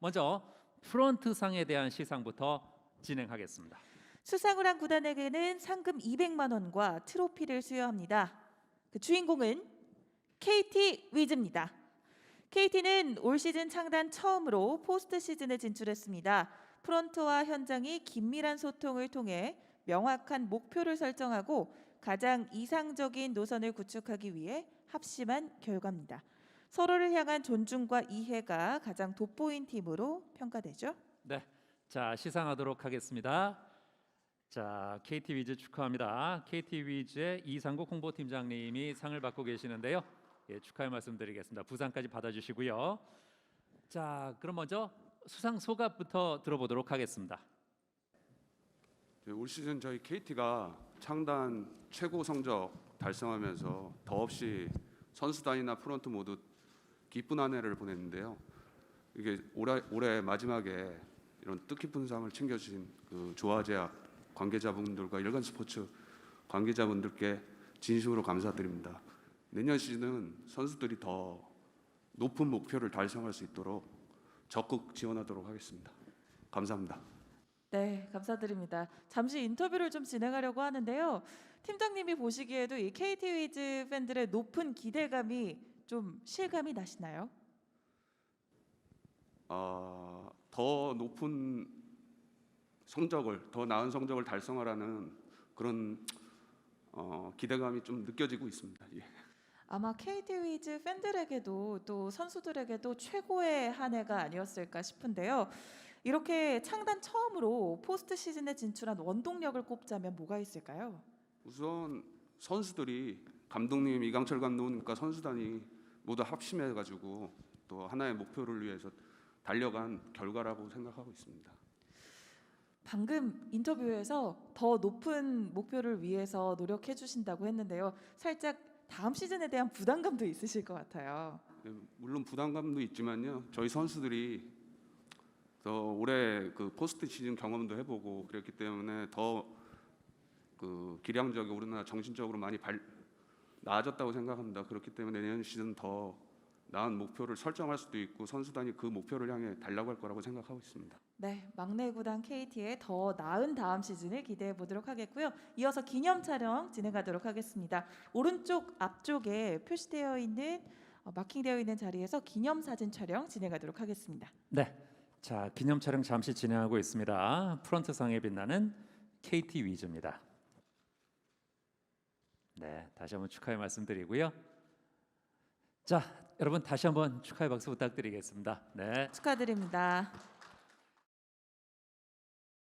먼저 프론트 상에 대한 시상부터 진행하겠습니다. 수상을 한 구단에게는 상금 200만 원과 트로피를 수여합니다. 그 주인공은 KT 위즈입니다. KT는 올 시즌 창단 처음으로 포스트 시즌에 진출했습니다. 프런트와 현장이 긴밀한 소통을 통해 명확한 목표를 설정하고 가장 이상적인 노선을 구축하기 위해 합심한 결과입니다. 서로를 향한 존중과 이해가 가장 돋보인 팀으로 평가되죠. 네, 자 시상하도록 하겠습니다. 자 KT 위즈 축하합니다. KT 위즈의 이상국 홍보팀장님이 상을 받고 계시는데요. 예, 축하의 말씀드리겠습니다. 부상까지 받아주시고요. 자, 그럼 먼저 수상 소감부터 들어보도록 하겠습니다. 네, 올 시즌 저희 KT가 창단 최고 성적 달성하면서 더없이 선수단이나 프런트 모두 기쁜 한 해를 보냈는데요. 이게 올해, 올해 마지막에 이런 뜻깊은 상을 챙겨주신 그 조화제약 관계자분들과 일간 스포츠 관계자분들께 진심으로 감사드립니다. 내년 시즌은 선수들이 더 높은 목표를 달성할 수 있도록 적극 지원하도록 하겠습니다. 감사합니다. 네, 감사드립니다. 잠시 인터뷰를 좀 진행하려고 하는데요. 팀장님이 보시기에도 이 KT 위즈 팬들의 높은 기대감이 좀 실감이 나시나요? 아, 더 높은 성적을 더 나은 성적을 달성하라는 그런 어, 기대감이 좀 느껴지고 있습니다. 예. 아마 KT 위즈 팬들에게도 또 선수들에게도 최고의 한 해가 아니었을까 싶은데요. 이렇게 창단 처음으로 포스트 시즌에 진출한 원동력을 꼽자면 뭐가 있을까요? 우선 선수들이 감독님 이강철 감독님과 선수단이 모두 합심해 가지고 또 하나의 목표를 위해서 달려간 결과라고 생각하고 있습니다. 방금 인터뷰에서 더 높은 목표를 위해서 노력해 주신다고 했는데요. 살짝 다음 시즌에 대한 부담감도 있으실 것 같아요. 예, 물론 부담감도 있지만요. 저희 선수들이 더 올해 그 포스트 시즌 경험도 해보고 그랬기 때문에 더 그 기량적이 우리나라 정신적으로 많이 발, 나아졌다고 생각합니다. 그렇기 때문에 내년 시즌 더 나은 목표를 설정할 수도 있고 선수단이 그 목표를 향해 달려갈 거라고 생각하고 있습니다. 네, 막내 구단 KT의 더 나은 다음 시즌을 기대해 보도록 하겠고요. 이어서 기념 촬영 진행하도록 하겠습니다. 오른쪽 앞쪽에 표시되어 있는 어, 마킹되어 있는 자리에서 기념 사진 촬영 진행하도록 하겠습니다. 네, 자 기념 촬영 잠시 진행하고 있습니다. 프론트 상에 빛나는 KT 위즈입니다. 네, 다시 한번 축하의 말씀드리고요. 자, 여러분 다시 한번 축하의 박수 부탁드리겠습니다. 네. 축하드립니다.